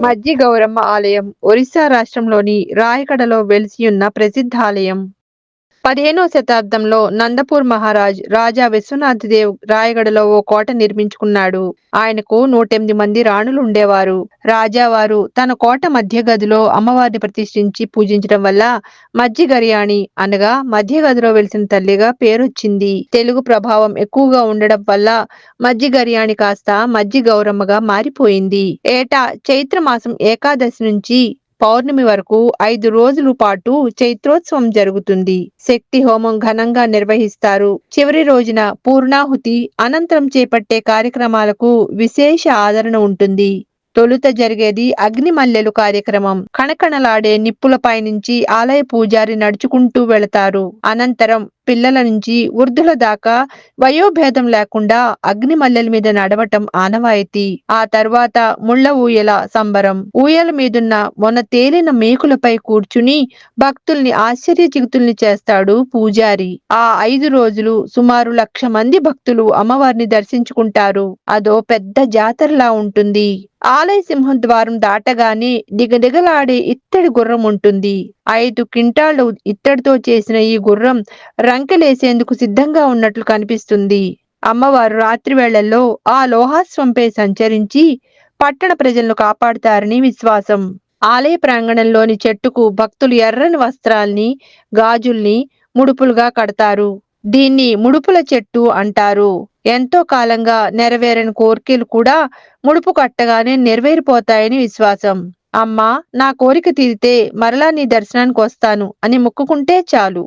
మజ్జి గౌరమ్మ ఆలయం ఒరిస్సా రాష్ట్రంలోని రాయగడలో వెలిసియున్న ప్రసిద్ధ ఆలయం. పదిహేనో శతాబ్దంలో నందపూర్ మహారాజ్ రాజా విశ్వనాథ్ దేవ్ రాయగడలో ఓ కోట నిర్మించుకున్నాడు. ఆయనకు నూటెనిమిది మంది రాణులు ఉండేవారు. రాజావారు తన కోట మధ్య గదిలో అమ్మవారిని ప్రతిష్ఠించి పూజించడం వల్ల మజ్జి గరియాణి అనగా మధ్య గదిలో వెలిసిన తల్లిగా పేరొచ్చింది. తెలుగు ప్రభావం ఎక్కువగా ఉండడం వల్ల మజ్జి గరియాణి కాస్త మజ్జి గౌరమ్మగా మారిపోయింది. ఏటా చైత్ర మాసం ఏకాదశి నుంచి పౌర్ణమి వరకు ఐదు రోజుల పాటు చైత్రోత్సవం జరుగుతుంది. శక్తి హోమం ఘనంగా నిర్వహిస్తారు. చివరి రోజున పూర్ణాహుతి అనంతరం చేపట్టే కార్యక్రమాలకు విశేష ఆదరణ ఉంటుంది. తొలుత జరిగేది అగ్ని మల్లెలు కార్యక్రమం. కణకణలాడే నిప్పులపై నుంచి ఆలయ పూజారి నడుచుకుంటూ వెళతారు. అనంతరం పిల్లల నుంచి వృద్ధుల దాకా వయోభేదం లేకుండా అగ్ని మల్లెల మీద నడవటం ఆనవాయితీ. ఆ తర్వాత ముళ్ళ ఊయల సంబరం. ఊయల మీదున్న మొన తేలిన మేకులపై కూర్చుని భక్తుల్ని ఆశ్చర్యచిగుతుల్ని చేస్తాడు పూజారి. ఆ ఐదు రోజులు సుమారు లక్ష మంది భక్తులు అమ్మవారిని దర్శించుకుంటారు. అదో పెద్ద జాతరలా ఉంటుంది. ఆలయ సింహం ద్వారం దాటగానే దిగదిగలాడే ఇత్తడి గుర్రం ఉంటుంది. ఐదు క్వింటాళ్ళు ఇత్తడితో చేసిన ఈ గుర్రం రంకెలేసేందుకు సిద్ధంగా ఉన్నట్లు కనిపిస్తుంది. అమ్మవారు రాత్రి వేళల్లో ఆ లోహాస్వంపై సంచరించి పట్టణ ప్రజలను కాపాడుతారని విశ్వాసం. ఆలయ ప్రాంగణంలోని చెట్టుకు భక్తులు ఎర్రని వస్త్రాల్ని గాజుల్ని ముడుపులుగా కడతారు. దీన్ని ముడుపుల చెట్టు అంటారు. ఎంతో కాలంగా నెరవేరని కోరికలు కూడా ముడుపు కట్టగానే నెరవేరిపోతాయని విశ్వాసం. అమ్మా నా కోరిక తీరితే మరలా నీ దర్శనానికి వస్తాను అని మొక్కుకుంటే చాలు.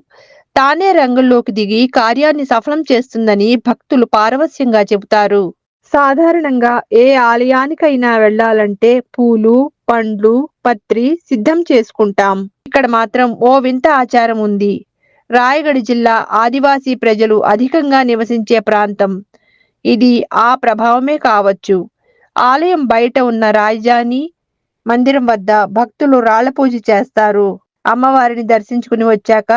తానే రంగుల్లోకి దిగి కార్యాన్ని సఫలం చేస్తుందని భక్తులు పారవస్యంగా చెబుతారు. సాధారణంగా ఏ ఆలయానికైనా వెళ్ళాలంటే పూలు పండ్లు పత్రి సిద్ధం చేసుకుంటాం. ఇక్కడ మాత్రం ఓ వింత ఆచారం ఉంది. రాయగఢ జిల్లా ఆదివాసీ ప్రజలు అధికంగా నివసించే ప్రాంతం. ఇది ఆ ప్రభావమే కావచ్చు. ఆలయం బయట ఉన్న రాజధాని మందిరం వద్ద భక్తులు రాళ్ళ పూజ చేస్తారు. అమ్మవారిని దర్శించుకుని వచ్చాక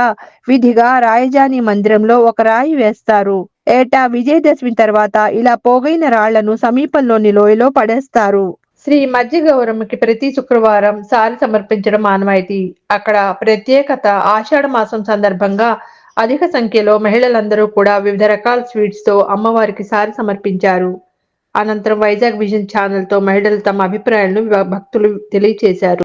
విధిగా రాయజాని మందిరంలో ఒక రాయి వేస్తారు. ఏటా విజయదశమి తర్వాత ఇలా పోగైన రాళ్ళను సమీపంలోని లోయలో పడేస్తారు. శ్రీ మధ్య గౌరమ్మకి ప్రతి శుక్రవారం సారి సమర్పించడం ఆనవాయితీ అక్కడ ప్రత్యేకత ఆషాఢ మాసం సందర్భంగా అధిక సంఖ్యలో మహిళలందరూ కూడా వివిధ రకాల స్వీట్స్తో అమ్మవారికి సారి సమర్పించారు. అనంతరం వైజాగ్ విజన్ ఛానల్తో మహిళలు తమ అభిప్రాయాలను భక్తులు తెలియచేశారు.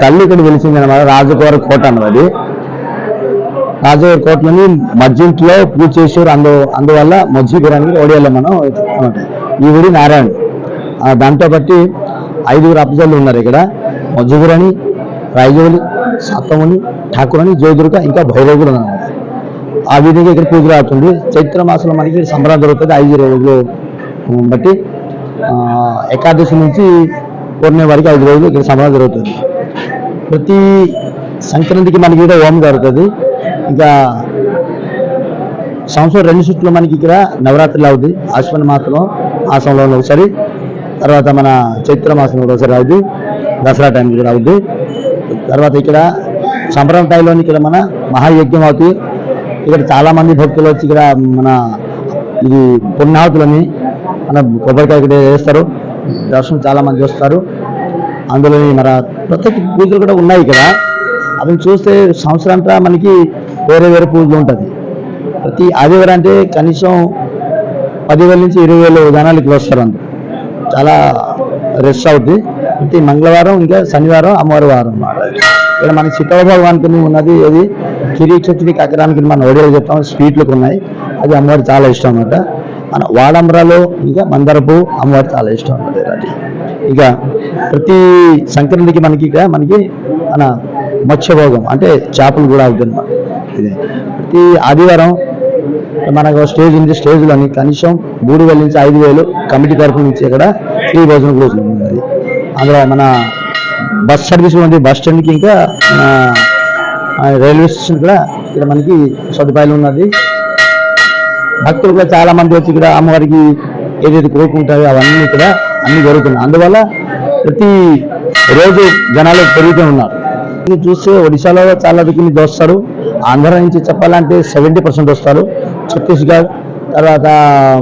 తల్లి ఇక్కడ వెలిసింది అనమాట రాజకోర కోట అన్నది. రాజగోర కోటలని మధ్యంట్లో పూజ చేసేవారు. అందు అందువల్ల మజ్జిగురానికి ఓడియాలో మనం ఈ గుడి నారాయణ. దాంతో బట్టి ఐదుగురు అప్జల్లు ఉన్నారు ఇక్కడ. మజ్జిగురని రాయజోలి సత్తముని ఠాకురని జయదుర్గ ఇంకా భైరవుడు అన్నమాట. ఆ విధంగా ఇక్కడ పూజ అవుతుంది చైత్ర మాసంలో మనకి సంబరం జరుగుతుంది ఐదు రోజులు బట్టి ఆ, ఏకాదశి నుంచి పూర్ణిమ వరకు ఐదు రోజులు ఇక్కడ సంబరం జరుగుతుంది. ప్రతి సంక్రాంతికి మనకి ఇక్కడ హోమం జరుగుతుంది. ఇంకా సంవత్సరం రెండు చుట్లు మనకి ఇక్కడ నవరాత్రులు అవుతుంది ఆశ్వన మాసంలో మాసంలో ఒకసారి తర్వాత మన చైత్ర మాసంలో కూడా ఒకసారి అవుతుంది దసరా టైం కూడా అవుతుంది తర్వాత ఇక్కడ సంబరం ఇక్కడ మన మహాయజ్ఞం అవుతుంది ఇక్కడ చాలామంది భక్తులు వచ్చి ఇక్కడ మన ఇది పుణ్యాహుతులని మన కొబ్బరికాయ ఇక్కడ వేస్తారు. దర్శనం చాలామంది వస్తారు. అందులో మన ప్రత్యేక పూజలు కూడా ఉన్నాయి ఇక్కడ. అవి చూస్తే సంవత్సరంతా మనకి వేరే వేరే పూజలు ఉంటుంది. ప్రతి ఆదివారం అంటే కనీసం పదివేల నుంచి ఇరవై వేల జనాలు ఇక్కడ వస్తారు అంత. చాలా రెస్ట్ అవుద్ది. ప్రతి మంగళవారం ఇంకా శనివారం అమ్మవారి వారం. ఇక్కడ మన చిత్తవ భగవానికి ఉన్నది అది కిరీ చట్నీ కక్కడానికి మనం ఒడియాలు చెప్తాం. స్వీట్లకు ఉన్నాయి. అది అమ్మవారికి చాలా ఇష్టం అన్నమాట. మన వాడంబరాలో ఇంకా మందరపు అమ్మవారు చాలా ఇష్టం అన్నమాట అది. ఇక ప్రతి సంక్రాంతికి మనకి ఇక మనకి మన మత్స్యభోగం అంటే చేపలు కూడా అవుతుంది ఇది. ప్రతి ఆదివారం మనకు స్టేజ్ ఉంది స్టేజ్లోని కనీసం మూడు వేల నుంచి ఐదు వేలు కమిటీ తరఫు నుంచి ఇక్కడ ఫ్రీ భోజనం కూడా ఉంది అందులో మన బస్ సర్వీస్ ఉంది బస్ స్టాండ్కి ఇంకా రైల్వే స్టేషన్ కూడా ఇక్కడ మనకి సదుపాయాలు ఉన్నది. భక్తులు కూడా చాలా మంది వచ్చి ఇక్కడ అమ్మవారికి ఏదైతే కోరుకుంటారో అవన్నీ ఇక్కడ అన్ని జరుగుతున్నాయి. అందువల్ల ప్రతి రోజు జనాలు పెరుగుతూ ఉన్నారు. ఇది చూస్తే ఒడిశాలో చాలా దగ్గరికి దోస్తారు ఆంధ్ర నుంచి చెప్పాలంటే సెవెంటీ పర్సెంట్ వస్తారు. ఛత్తీస్గఢ్ తర్వాత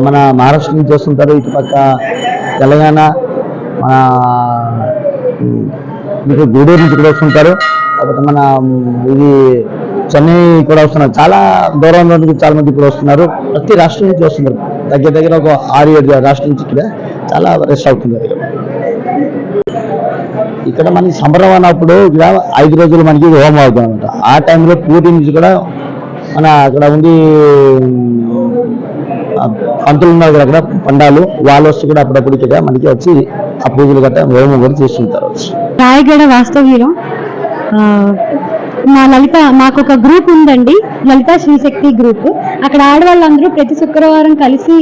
మన మహారాష్ట్ర నుంచి వస్తుంటారు. ఇటుపక్క తెలంగాణ మన గూడూరు నుంచి కూడా వస్తుంటారు. తర్వాత మన ఇది చెన్నై కూడా వస్తున్నారు చాలా దూరం నుండి చాలా మంది ఇప్పుడు వస్తున్నారు. ప్రతి రాష్ట్రం నుంచి వస్తున్నారు. దగ్గర దగ్గర ఒక ఆరు ఏడు రాష్ట్రం నుంచి ఇక్కడ చాలా రెస్ట్ అవుతుంది ఇక్కడ మనకి సంబరం అన్నప్పుడు ఇక్కడ ఐదు రోజులు మనకి హోమం అవుతుంది అనమాట ఆ టైంలో పూరి నుంచి కూడా మన అక్కడ ఉండి పంతులు ఉన్నారు కదా అక్కడ పండాలు వాళ్ళు వస్తూ కూడా అప్పుడప్పుడు ఇక్కడ మనకి వచ్చి ఆ పూజలు గట్రా హోమం కూడా చేస్తుంటారు. రాయగడ వాస్తవీరం మా లలిత మాకు ఒక గ్రూప్ ఉందండి. లలిత శ్రీశక్తి గ్రూప్. అక్కడ ఆడవాళ్ళందరూ ప్రతి శుక్రవారం కలిసి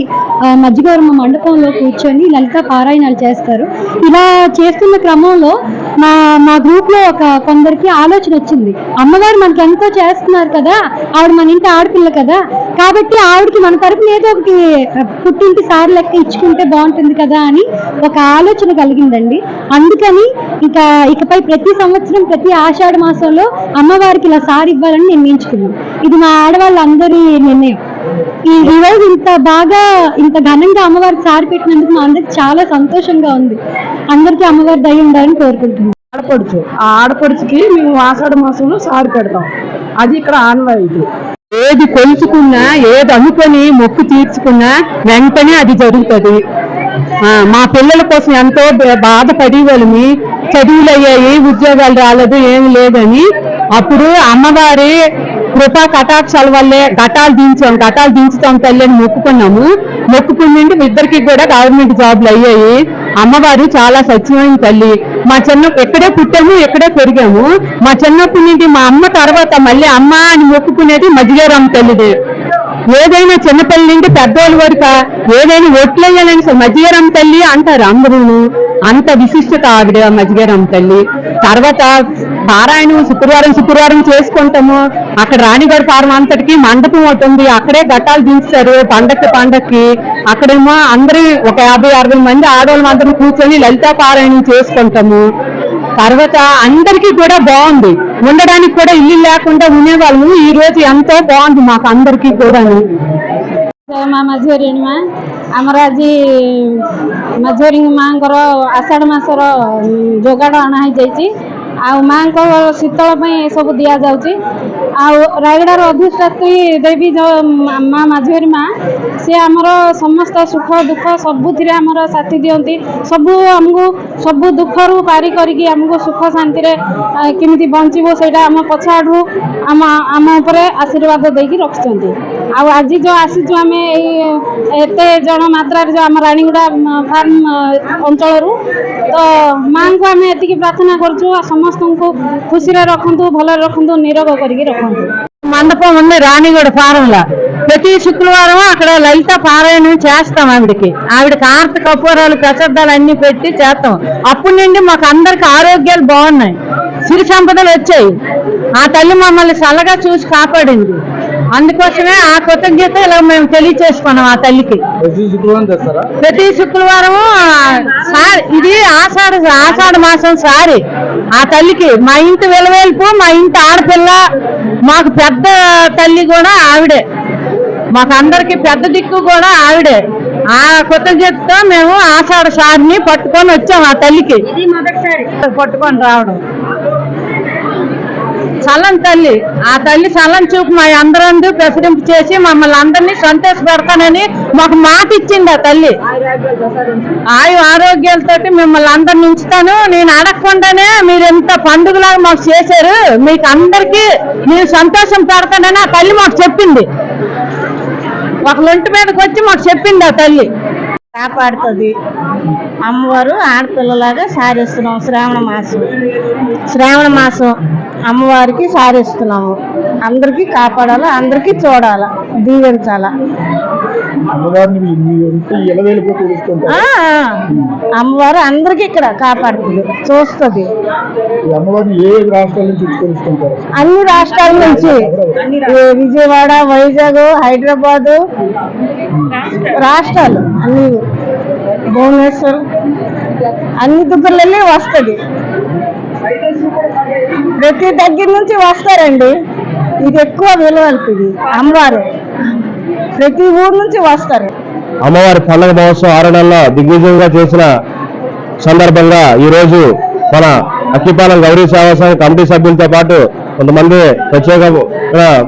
మధ్యగౌరమ్మ మండపంలో కూర్చొని లలిత పారాయణాలు చేస్తారు. ఇలా చేస్తున్న క్రమంలో మా మా గ్రూప్లో ఒక కొందరికి ఆలోచన వచ్చింది. అమ్మవారు మనకి ఎంతో చేస్తున్నారు కదా ఆవిడ మన ఇంటి ఆడపిల్ల కదా కాబట్టి ఆవిడకి మన తరపున ఏదో ఒకటి పుట్టింటి సారి లెక్క ఇచ్చుకుంటే బాగుంటుంది కదా అని ఒక ఆలోచన కలిగిందండి. అందుకని ఇక ఇకపై ప్రతి సంవత్సరం ప్రతి ఆషాఢ మాసంలో అమ్మవారికి ఇలా సారి ఇవ్వాలని నిర్ణయించుకున్నాం. ఇది మా ఆడవాళ్ళందరి నిర్ణయం. ఈ ఈరోజు ఇంత బాగా ఇంత ఘనంగా అమ్మవారికి సారి పెట్టినందుకు మా అందరికి చాలా సంతోషంగా ఉంది. అందరికీ అమ్మవారి దయ ఉండాలని కోరుకుంటున్నాం. ఆడపడుచు. ఆ ఆడపడుచుకి మేము ఆషాఢ మాసంలో సారి పెడతాం. అది ఇక్కడ ఆనవాయితీ ఏది కొలుచుకున్నా ఏది అనుకొని మొక్కు తీర్చుకున్నా వెంటనే అది జరుగుతుంది. ఆ, మా పిల్లల కోసం ఎంతో బాధపడి వాళ్ళని చదువులు అయ్యాయి ఉద్యోగాలు రాలేదు ఏమి లేదని అప్పుడు అమ్మవారి కృపా కటాక్షాల వల్లే ఘటాలు దించాం ఘటాలు దించుతాం తల్లి అని మొక్కుకున్నాము. మొక్కుకున్నండి ఇద్దరికి కూడా గవర్నమెంట్ జాబ్లు అయ్యాయి. అమ్మవారు చాలా సత్యమైన తల్లి. మా చిన్న ఎక్కడే పుట్టాము ఎక్కడే పెరిగాము. మా చిన్నప్పటి నుండి మా అమ్మ తర్వాత మళ్ళీ అమ్మ అని మొక్కుకునేది మధ్యగారమ్మ తల్లిది. ఏదైనా చిన్నపల్లి నుండి పెద్దవాళ్ళ వరకు ఏదైనా ఒట్లయ్యాలని మధ్యగారమ్మ తల్లి అంటారు అందరూ అంత విశిష్టత ఆవిడ మధ్యగారమ్మ తల్లి. తర్వాత పారాయణం శుక్రవారం శుక్రవారం చేసుకుంటాము అక్కడ రాణిగఢ పారం అంతటికి మండపం ఒకటి ఉంది అక్కడే ఘటాలు దించుతారు పండక్కి పండక్కి అక్కడేమో అందరూ ఒక యాభై అరవై మంది ఆడవాళ్ళం అందరం కూర్చొని లలితా పారాయణం చేసుకుంటాము తర్వాత అందరికీ కూడా బాగుంది ఉండడానికి కూడా ఇల్లు లేకుండా ఉండేవాళ్ళము ఈ రోజు ఎంతో బాగుంది మాకు అందరికీ కూడాను ମା ମାଝୁଆରୀଣୀ ମା ଆମର ଆଜି ମାଝୁଆରୀଙ୍କ ମାଙ୍କର ଆଷାଢ଼ ମାସର ଉଁ, ଯୋଗାଡ଼ ଅଣା ହେଇଯାଇଛି ଆଉ ମାଙ୍କ ଶୀତଳ ପାଇଁ ଏସବୁ ଦିଆଯାଉଛି। ଆଉ ରାୟଗଡ଼ାର ଅଧିଷ୍ଠାତ୍ରୀ ଦେବୀ ଯେଉଁ ମା ମାଝୁଆରୀ ମା ସିଏ ଆମର ସମସ୍ତ ସୁଖ ଦୁଃଖ ସବୁଥିରେ ଆମର ସାଥି ଦିଅନ୍ତି। ସବୁ ଆମକୁ ସବୁ ଦୁଃଖରୁ ପାରି କରିକି ଆମକୁ ସୁଖ ଶାନ୍ତିରେ କେମିତି ବଞ୍ଚିବ ସେଇଟା ଆମ ପଛ ଆମ ଆମ ଉପରେ ଆଶୀର୍ବାଦ ଦେଇକି ରଖିଛନ୍ତି। ଆଉ ଆଜି ଯେଉଁ ଆସିଛୁ ଆମେ ଏଇ ଏତେ ଜଣ ମାତ୍ରାରେ ଯେଉଁ ଆମ ରାଣୀଗୁଡ଼ା ଫାର୍ମ ଅଞ୍ଚଳରୁ ତ ମାଆଙ୍କୁ ଆମେ ଏତିକି ପ୍ରାର୍ଥନା କରୁଛୁ। ସମସ୍ତଙ୍କୁ ଖୁସିରେ ରଖନ୍ତୁ ଭଲରେ ରଖନ୍ତୁ ନିରୋଗ କରିକି ରଖନ୍ତୁ మండపం ఉంది రాణిగూడ ఫారంలో ప్రతి శుక్రవారం అక్కడ లలిత పారాయణం చేస్తాం ఆవిడకి ఆవిడ కార్త కపూరాలు ప్రసాదాలు అన్ని పెట్టి చేస్తాం అప్పటి నుండి మాకు అందరికి ఆరోగ్యాలు బాగున్నాయి సిరి సంపదలు వచ్చాయి ఆ తల్లి మమ్మల్ని చల్లగా చూసి కాపాడింది అందుకోసమే ఆ కృతజ్ఞత ఇలా మేము తెలియచేసుకున్నాం ఆ తల్లికి ప్రతి శుక్రవారం సారి ఇది ఆషాఢ ఆషాఢ మాసం సారి ఆ తల్లికి మా ఇంటి విలవేల్పు మా ఇంటి ఆడపిల్ల మాకు పెద్ద తల్లి కూడా ఆవిడే. మాకు అందరికి పెద్ద దిక్కు కూడా ఆవిడే. ఆ కృతజ్ఞతతో మేము ఆషాఢ సారిని పట్టుకొని వచ్చాం ఆ తల్లికి. పట్టుకొని రావడం. చల్లని తల్లి. ఆ తల్లి చల్లని చూపు మా అందరందు ప్రసరింపు చేసి మమ్మల్ని అందరినీ సంతోష పెడతానని మాకు మాట ఇచ్చింది ఆ తల్లి. ఆయు ఆరోగ్యాలతోటి మిమ్మల్ని అందరిని ఉంచుతాను. నేను అడగకుండానే మీరు ఎంత పండుగలాగా మాకు చేశారు. మీకు అందరికీ నేను సంతోషం పెడతానని ఆ తల్లి మాకు చెప్పింది. ఒక లొంటి మీదకి వచ్చి మాకు చెప్పింది ఆ తల్లి. కాపాడుతుంది. అమ్మవారు ఆడపిల్లలాగా సారిస్తున్నాం శ్రావణ మాసం. శ్రావణ మాసం అమ్మవారికి సారిస్తున్నాము. అందరికీ కాపాడాలా అందరికీ చూడాలా దీవించాలా. అమ్మవారు అందరికీ ఇక్కడ కాపాడుతుంది చూస్తుంది. అన్ని రాష్ట్రాల నుంచి. విజయవాడ వైజాగ్ హైదరాబాదు రాష్ట్రాలు అన్ని. భువనేశ్వర్ అన్ని దగ్గరలే వస్తుంది. ప్రతి దగ్గర నుంచి వస్తారండి. ఇది ఎక్కువ విలువలుతుంది అమ్మవారు. ప్రతి ఊరు నుంచి వస్తారు. అమ్మవారి పండగ మహోత్సవం ఆరు దిగ్విజయంగా చేసిన సందర్భంగా ఈ రోజు మన అక్కిపాలెం గౌరీ సేవా కమిటీ సభ్యులతో పాటు కొంతమంది ప్రత్యేక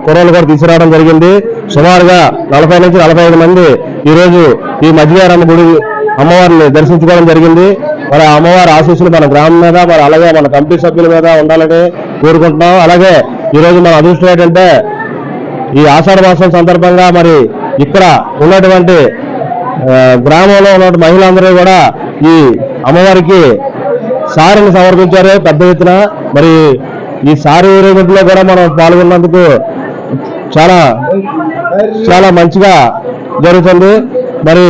కూరలు కూడా తీసుకురావడం జరిగింది. సుమారుగా నలభై నుంచి నలభై ఐదు మంది ఈ రోజు ఈ మధ్యగారమ్మ గుడి అమ్మవారిని దర్శించుకోవడం జరిగింది. మరి అమ్మవారి ఆశీస్సులు మన గ్రామం మీద మరి అలాగే మన కమిటీ సభ్యుల మీద ఉండాలని కోరుకుంటున్నాం. అలాగే ఈరోజు మన అదృష్టం ఏంటంటే ఈ ఆషాఢ మాసం సందర్భంగా మరి ఇక్కడ ఉన్నటువంటి గ్రామంలో ఉన్న మహిళలందరూ కూడా ఈ అమ్మవారికి సారిని సమర్పించారు పెద్ద ఎత్తున. మరి ఈ సారి ఊరేగింపులో కూడా మనం పాల్గొన్నందుకు చాలా చాలా మంచిగా జరుగుతుంది. మరి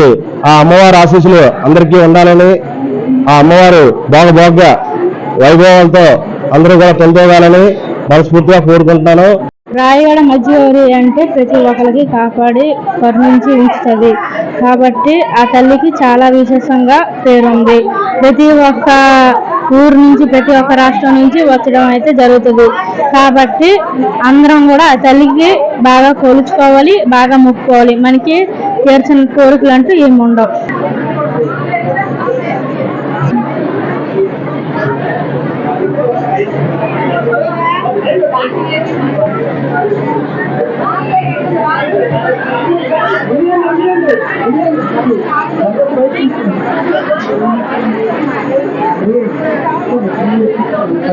ఆ అమ్మవారి ఆశీస్సులు అందరికీ ఉండాలని ఆ అమ్మవారు బాగా వైభవంతో అందరూ కూడా తొలతోగాలని మనస్ఫూర్తిగా కోరుకుంటున్నాను. రాయగడ మధ్యవరి అంటే ప్రతి ఒక్కరికి కాపాడి కరుణించి ఉంచుతుంది. కాబట్టి ఆ తల్లికి చాలా విశేషంగా పేరుంది. ప్రతి ఒక్క ఊరు నుంచి ప్రతి ఒక్క రాష్ట్రం నుంచి వచ్చడం అయితే జరుగుతుంది. కాబట్టి అందరం కూడా ఆ తల్లికి బాగా కొలుచుకోవాలి బాగా ముక్కోవాలి మనకి తీర్చిన కోరికలు అంటూ ఏమి ఉండవు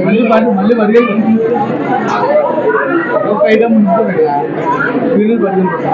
మళ్ళీ మళ్ళీ ఒక ఐటమ్ ఉంటుంది నాయన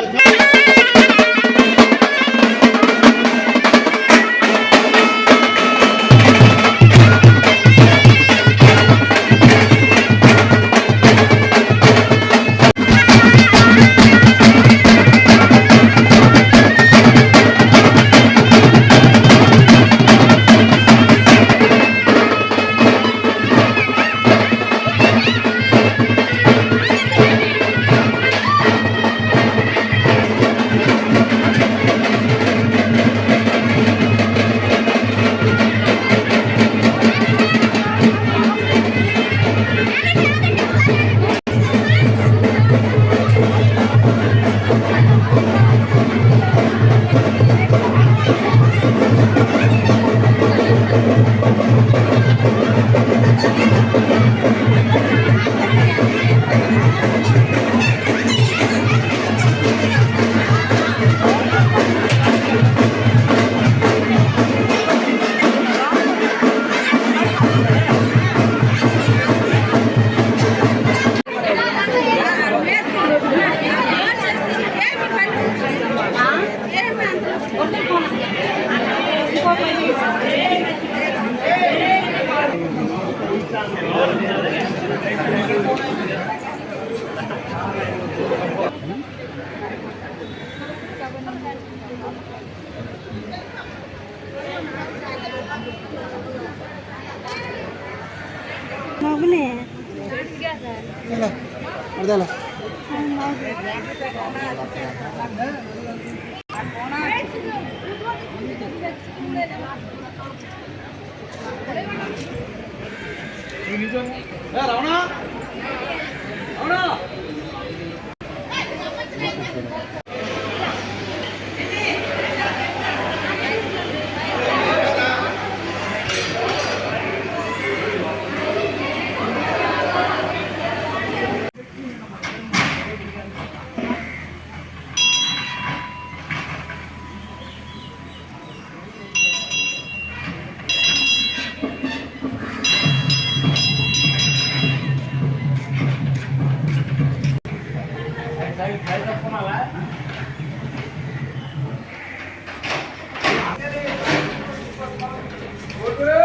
Let's go! ಮಗನೇ ಅದಲ್ಲ ರವಣ ರವಣ করবে